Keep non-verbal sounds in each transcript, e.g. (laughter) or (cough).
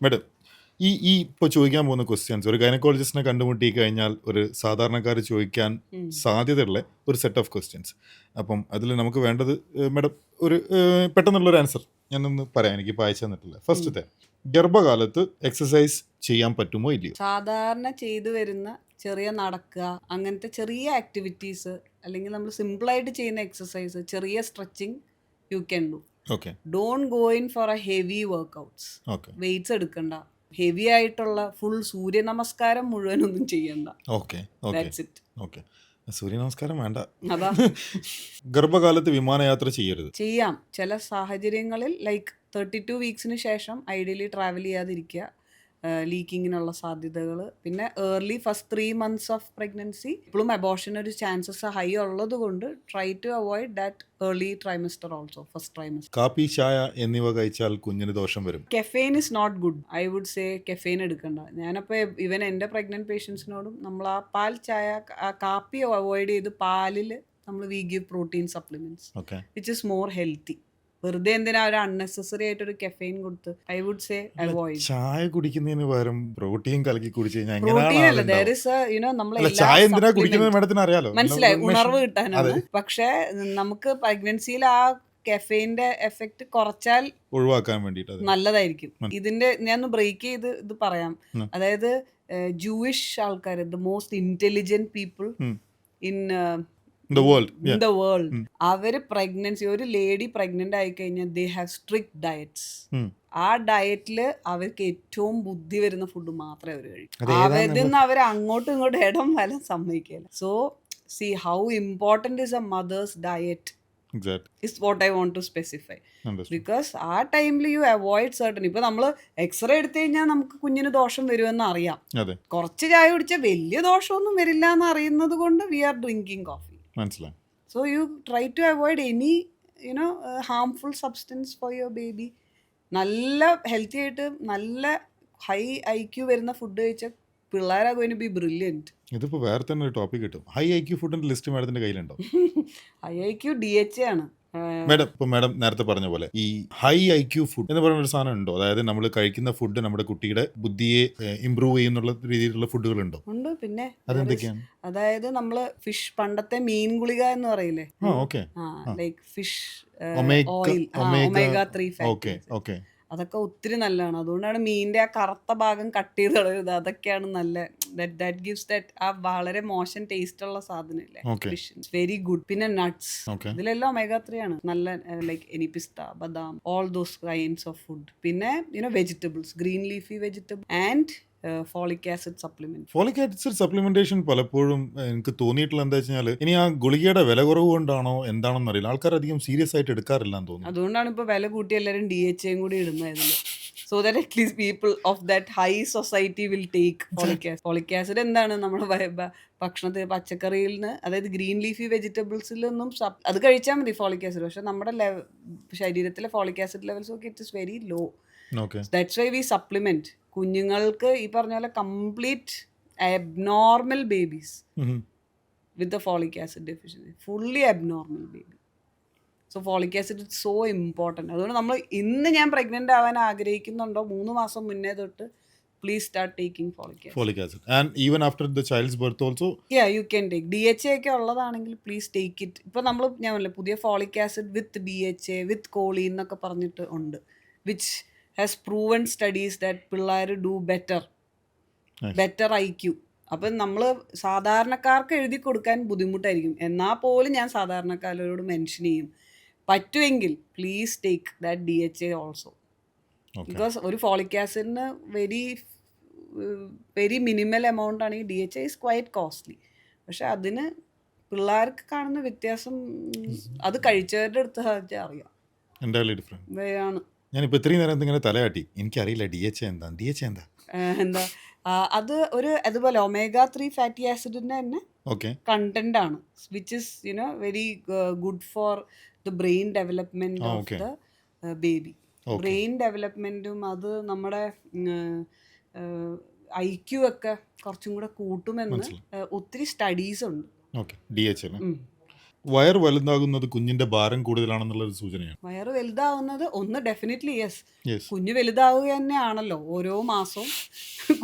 Madam ഈ ഈ ഇപ്പോൾ ചോദിക്കാൻ പോകുന്ന ക്വസ്റ്റ്യൻസ് ഒരു ഗൈനക്കോളജിസ്റ്റിനെ കണ്ടുമുട്ടി കഴിഞ്ഞാൽ ഒരു സാധാരണക്കാർ ചോദിക്കാൻ സാധ്യതയുള്ള ഒരു സെറ്റ് ഓഫ് ക്വസ്റ്റ്യൻസ് അപ്പം അതിൽ നമുക്ക് വേണ്ടത് മേഡം ഒരു പെട്ടെന്നുള്ള ഒരു ആൻസർ ഞാനൊന്ന് പറയാം എനിക്ക് ഇപ്പോൾ അയച്ചു തന്നിട്ടില്ല. ഫസ്റ്റത്തെ ഗർഭകാലത്ത് എക്സസൈസ് ചെയ്യാൻ പറ്റുമോ ഇല്ലയോ? സാധാരണ ചെയ്തു വരുന്ന ചെറിയ നടക്കുക അങ്ങനത്തെ ചെറിയ ആക്ടിവിറ്റീസ് അല്ലെങ്കിൽ നമ്മൾ സിമ്പിളായിട്ട് ചെയ്യുന്ന എക്സസൈസ് ചെറിയ stretching you can do okay don't go in for a heavy workouts okay weights എടുക്കണ്ട. ഹെവി ആയിട്ടുള്ള ഫുൾ സൂര്യ നമസ്കാരം മുഴുവനൊന്നും ചെയ്യണ്ട. Okay okay that's it okay Surya Namaskaram വേണ്ട. അതാ. (laughs) ഗർഭകാലത്ത് വിമാനയാത്ര ചെയ്യരുത്. ചെയ്യാം. ചില സാഹചര്യങ്ങളിൽ ലൈക്ക് തേർട്ടി ടു വീക്സിന് ശേഷം ഐഡിയലി ട്രാവൽ ചെയ്യാതിരിക്കുക. ലീക്കിങ്ങിനുള്ള സാധ്യതകൾ പിന്നെ early first three months of pregnancy ഇപ്പോഴും അബോഷൻ ഒരു ചാൻസസ് ഹൈ ഉള്ളത് കൊണ്ട് try to avoid that early trimester also first trimester കാപ്പി ചായ എന്നിവ കഴിച്ചാൽ കുഞ്ഞിന് ദോഷം വരും. Caffeine is not good I would say caffeine എടുക്കണ്ട. ഞാനപ്പോൾ ഇവൻ എന്റെ പ്രഗ്നന്റ് പേഷ്യൻസിനോടും നമ്മൾ ആ പാൽ ചായ കാപ്പി അവോയ്ഡ് ചെയ്ത് പാലിൽ നമ്മൾ we give protein supplements okay which is more healthy വെറുതെ എന്തിനാ ഒരു അൺനെസസറി ആയിട്ട് ഒരു കെഫൈൻ കൊടുത്ത് ഐ വുഡ് സേ അവോയ്ഡ് ചായ കുടിക്കുന്നതിന് പകരം പ്രോട്ടീൻ കലക്കി കുടിച്ചു കഴിഞ്ഞാൽ പ്രോട്ടീൻ അല്ല എങ്ങനെയാണ് ദർ ഇസ് യുനോ നമ്മൾ അല്ല ചായ എന്തിനാ കുടിക്കുന്നത് മാഡത്തിന് അറിയാലോ? മനസ്സിലായി ഉണർവ്. കിട്ടാനാണ്. പക്ഷെ നമുക്ക് പ്രഗ്നൻസിയിൽ ആ കെഫൈന്റെ എഫക്റ്റ് കുറച്ചാൽ ഒഴിവാക്കാൻ വേണ്ടിയിട്ട് നല്ലതായിരിക്കും. ഇതിന്റെ ഞാൻ ബ്രേക്ക് ചെയ്ത് ഇത് പറയാം. അതായത് ജൂയിഷ് ആൾക്കാർ the most intelligent people in the world in the world ഉം. അവർ പ്രഗ്നൻസി ഒരു ലേഡി പ്രഗ്നന്റ് ആയി കഴിഞ്ഞാൽ ദേ ഹാവ് സ്ട്രിക്ട് ഡയറ്റ്സ്. ആ ഡയറ്റിൽ അവർക്ക് ഏറ്റവും ബുദ്ധി വരുന്ന ഫുഡ് മാത്രമേ അവർ കഴിക്കൂ. അവരിൽ നിന്ന് അവർ അങ്ങോട്ടും ഇങ്ങോട്ടും ഇടം വരാൻ സമ്മതിക്കില്ല so see how important is a mother's diet is what I want to specify because ആ ടൈമിൽ യു അവോയ്ഡ് സർട്ടൺ ഇപ്പൊ നമ്മൾ എക്സ്റേ എടുത്തു കഴിഞ്ഞാൽ നമുക്ക് കുഞ്ഞിന് ദോഷം വരുമെന്ന് അറിയാം. കുറച്ച് ചായ കുടിച്ചാൽ വലിയ ദോഷമൊന്നും വരില്ല എന്ന് അറിയുന്നത് കൊണ്ട് വി ആർ ഡ്രിങ്കിങ് കോഫി മനസ്സിലായി. So you try to avoid any you know harmful substance for your baby നല്ല ഹെൽത്തി ആയിട്ട് നല്ല ഹൈ ഐ ക്യു വരുന്ന ഫുഡ് കഴിച്ചാൽ പിള്ളേരാ ഗോയിൻ ബി ബ്രില്യന്റ് ഇതിപ്പോൾ വേറെ തന്നെ ഒരു ടോപ്പിക് കിട്ടും. ഹൈ ഐ ക്യു ഫുഡിന്റെ ലിസ്റ്റ് മാഡത്തിന്റെ കയ്യിലുണ്ടോ? High I Q D H ആണ്. മാഡം ഇപ്പൊ മാഡം നേരത്തെ പറഞ്ഞ പോലെ ഈ ഹൈ ഐ ക്യൂ ഫുഡ് എന്ന് പറയുന്ന ഒരു സാധനം ഉണ്ടോ? അതായത് നമ്മൾ കഴിക്കുന്ന ഫുഡ് നമ്മുടെ കുട്ടിയുടെ ബുദ്ധിയെ ഇമ്പ്രൂവ് ചെയ്യുന്നുള്ള രീതിയിലുള്ള ഫുഡുകൾ ഉണ്ടോ? ഉണ്ട്. പിന്നെ അതെന്തൊക്കെയാണ്? അതായത് നമ്മൾ ഫിഷ് പണ്ടത്തെ മീൻ ഗുളിക എന്ന് പറയില്ലേ? Like fish omega three okay okay അതൊക്കെ ഒത്തിരി നല്ലതാണ്. അതുകൊണ്ടാണ് മീനിന്റെ ആ കറുത്ത ഭാഗം കട്ട് ചെയ്ത് കളയുന്നത് അതൊക്കെയാണ് നല്ല ദാറ്റ് ഗിവ്സ് ദാറ്റ് ആ വളരെ മോശം ടേസ്റ്റ് ഉള്ള സാധനം ഇല്ലേ ഫിഷ് വെരി ഗുഡ് പിന്നെ നട്ട്സ് ഇതിലെല്ലാം ഒമേഗ ത്രീ ആണ്. നല്ല like any pista badam all those kinds of food പിന്നെ you know vegetables green leafy vegetable and folic acid supplement folic acid supplementation പലപ്പോഴും എനിക്ക് തോന്നിയിട്ടുള്ള എന്താ വെച്ചാൽ ഇനി ആ ഗുളികയുടെ വില കുറവ് കൊണ്ടാണോ എന്താണെന്ന് അറിയില്ല ആൾക്കാർ അധികം സീരിയസ് ആയിട്ട് എടുക്കാറില്ല തോന്നുന്നു. അതുകൊണ്ടാണ് ഇപ്പൊ വില കൂട്ടി എല്ലാവരും ഡി എച്ച് എയും കൂടി ഇടുന്നത് so that at least people of that high society will take folic acid folic acid എന്താണ് നമ്മുടെ ഭക്ഷണത്തിൽ പച്ചക്കറിയിൽ നിന്ന് അതായത് ഗ്രീൻ ലീഫി വെജിറ്റബിൾസിൽ നിന്നും അത് കഴിച്ചാൽ മതി ഫോളിക് ആസിഡ് പക്ഷെ നമ്മുടെ ശരീരത്തിലെ ഫോളിക് ആസിഡ് ലെവൽസ് ഒക്കെ it is very low that's why we supplement കുഞ്ഞുങ്ങൾക്ക് ഈ പറഞ്ഞ പോലെ complete abnormal babies with the folic acid deficiency. Fully abnormal baby. So folic acid it so important അതുകൊണ്ട് നമ്മൾ ഇന്ന് ഞാൻ പ്രഗ്നന്റ് ആവാൻ ആഗ്രഹിക്കുന്നുണ്ടോ? മൂന്ന് മാസം മുന്നേ തൊട്ട് please start taking folic acid folic acid and even after the child's birth also ya you can take D H A ഒക്കെ ഉള്ളതാണെങ്കിൽ പ്ലീസ് ടേക്ക് ഇറ്റ് ഇപ്പോൾ നമ്മൾ ഞാൻ പറഞ്ഞില്ല പുതിയ folic acid with D H A with കോളി എന്നൊക്കെ പറഞ്ഞിട്ട് ഉണ്ട്. Which has proven studies that പിള്ളേർ do better. Better I Q അപ്പം നമ്മൾ സാധാരണക്കാർക്ക് എഴുതി കൊടുക്കാൻ ബുദ്ധിമുട്ടായിരിക്കും. എന്നാൽ പോലും ഞാൻ സാധാരണക്കാരോട് മെൻഷൻ ചെയ്യും. പറ്റുമെങ്കിൽ please take that D H A also because ഒരു ഫോളിക് ആസിഡിന് വെരി വെരി മിനിമൽ എമൗണ്ട് ആണെങ്കിൽ D H A is quite costly പക്ഷെ അതിന് പിള്ളേർക്ക് കാണുന്ന വ്യത്യാസം ഉം, അത് കഴിച്ചവരുടെ അടുത്ത് അറിയാം. ഞാനിപ്പോൾ ഇത്രയും നേരം ഇങ്ങനെ തലയാട്ടി. എനിക്കറിയില്ല ഡി എച്ച് എന്താ? ഡി എച്ച് എന്താ? എന്താ? അത് ഒരു അതുപോലെ ഒമേഗ ത്രീ ഫാറ്റി ആസിഡിന്റെ തന്നെ കണ്ടന്റ് ആണ്. Which is you know very good for the brain development of. The baby brain ഡെവലപ്മെന്റും അത് നമ്മുടെ ഐ ക്യു ഒക്കെ കുറച്ചും കൂടെ കൂട്ടുമെന്ന് ഒത്തിരി സ്റ്റഡീസ് ഉണ്ട്. വയർ വലുതാകുന്നത് കുഞ്ഞിന്റെ ഭാരം കൂടുതലാണെന്നുള്ള സൂചനയാണ്. വയർ വലുതാവുന്നത് ഒന്ന് ഡെഫിനറ്റ്ലി യെസ് യെസ് കുഞ്ഞ് വലുതാവുക തന്നെയാണല്ലോ. ഓരോ മാസവും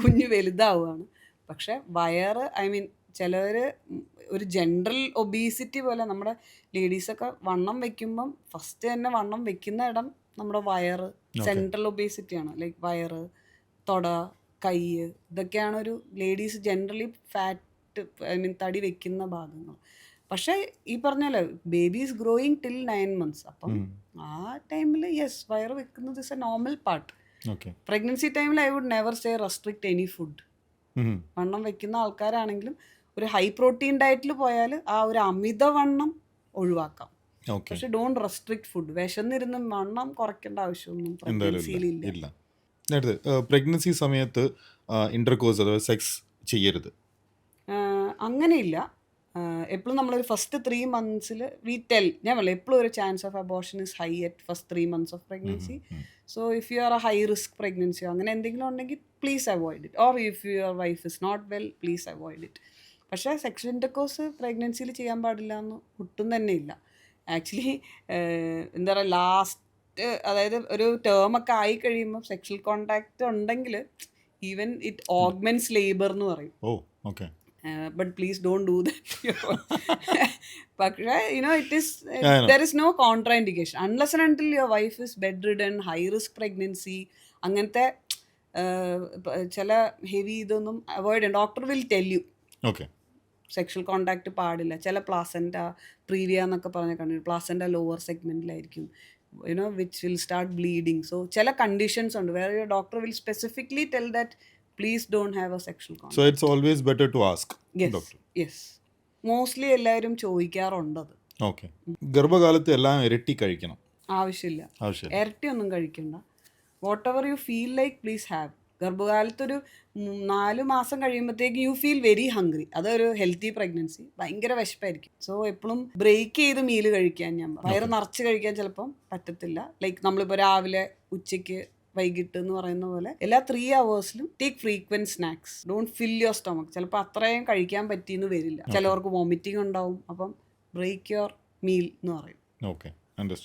കുഞ്ഞ് വലുതാവുകയാണ്. പക്ഷെ വയർ ഐ മീൻ ചിലവർ ഒരു ജനറൽ ഒബീസിറ്റി പോലെ നമ്മുടെ ലേഡീസൊക്കെ വണ്ണം വെക്കുമ്പം ഫസ്റ്റ് തന്നെ വണ്ണം വെക്കുന്ന ഇടം നമ്മുടെ വയറ് സെൻട്രൽ ഒബീസിറ്റിയാണ് ലൈക്ക് വയറ് തൊട കൈ ഇതൊക്കെയാണ് ഒരു ladies generally fat I mean തടി വെക്കുന്ന ഭാഗങ്ങൾ. പക്ഷേ ഈ പറഞ്ഞല്ലോ babies growing till nine months അപ്പം ആ ടൈമിൽ യെസ് വയറ് വെക്കുന്നത് is a normal part pregnancy ടൈമിൽ I would never say restrict any food വണ്ണം വെക്കുന്ന ആൾക്കാരാണെങ്കിലും ഒരു ഹൈ പ്രോട്ടീൻ ഡയറ്റിൽ പോയാൽ ആ ഒരു അമിതവണ്ണം ഒഴിവാക്കാം. പക്ഷെ ഡോണ്ട് റെസ്ട്രിക്ട് ഫുഡ് വിശന്നിരുന്ന് വണ്ണം കുറയ്ക്കേണ്ട ആവശ്യമൊന്നും ഇല്ല. അടുത്ത് പ്രഗ്നൻസി സമയത്ത് ഇന്റർകോഴ്സ് അഥവാ സെക്സ് ചെയ്യരുത്. അങ്ങനെയില്ല. എപ്പോഴും നമ്മളൊരു ഫസ്റ്റ് ത്രീ മന്ത്സിൽ വി ടെൽ ഞാൻ പറയാം എപ്പോഴും ഒരു chance of abortion is high at first three months of pregnancy so if you are a high risk പ്രഗ്നൻസിയോ അങ്ങനെ എന്തെങ്കിലും ഉണ്ടെങ്കിൽ please avoid it or if your wife is not well please avoid it പക്ഷേ sexual intercourse പ്രഗ്നൻസിയിൽ ചെയ്യാൻ പാടില്ല എന്ന് ഒട്ടും തന്നെ ഇല്ല. ആക്ച്വലി എന്താ പറയുക ലാസ്റ്റ് അതായത് ഒരു ടേമൊക്കെ ഒക്കെ ആയി കഴിയുമ്പോൾ സെക്ഷൽ കോണ്ടാക്ട് ഉണ്ടെങ്കിൽ ഈവൻ ഇറ്റ് ഓഗ്മെൻസ് ലേബർ എന്ന് പറയും. ഓ okay. But please don't do that പക്ഷേ you know it is there is no contraindication unless and until your wife is bedridden high risk pregnancy അങ്ങനത്തെ ചില ഹെവി ഇതൊന്നും avoid doctor will tell you okay sexual contact പാടില്ല. ചില placenta previa എന്നൊക്കെ പറഞ്ഞ കണ്ടു placenta lower സെഗ്മെന്റിലായിരിക്കും you know which will start bleeding so ചില conditions ഉണ്ട്. വേറെ doctor will specifically tell that please don't have a sexual contact so it's always better to ask yes mostly എല്ലാവരും ചോദിക്കാറുണ്ടത് okay ഗർഭകാലത്ത് എല്ലാം ഇരട്ടി കഴിക്കണം. ആവശ്യമില്ല. ആവശ്യമില്ല. ഇരട്ടിയൊന്നും കഴിക്കണ്ട. Whatever you feel like please have ഗർഭകാലത്തൊരു നാല് മാസം കഴിയുമ്പോഴത്തേക്ക് യു ഫീൽ വെരി ഹംഗ്രി അതൊരു ഹെൽത്തി പ്രഗ്നൻസി ഭയങ്കര വിശപ്പായിരിക്കും. സോ എപ്പോഴും ബ്രേക്ക് ചെയ്ത് മീൽ കഴിക്കാൻ ഞാൻ. വയറ് നിറച്ച് കഴിക്കാൻ ചിലപ്പം പറ്റത്തില്ല. ലൈക്ക് നമ്മളിപ്പോൾ രാവിലെ ഉച്ചയ്ക്ക് വൈകിട്ട് എന്ന് പറയുന്ന പോലെ എല്ലാ three അവേഴ്സിലും take frequent snacks don't fill your stomach ചിലപ്പോൾ അത്രയും കഴിക്കാൻ പറ്റിയെന്ന് വരില്ല. ചിലവർക്ക് വോമിറ്റിംഗ് ഉണ്ടാവും. അപ്പം ബ്രേക്ക് യുവർ മീൽ എന്ന് പറയും. ഓക്കെ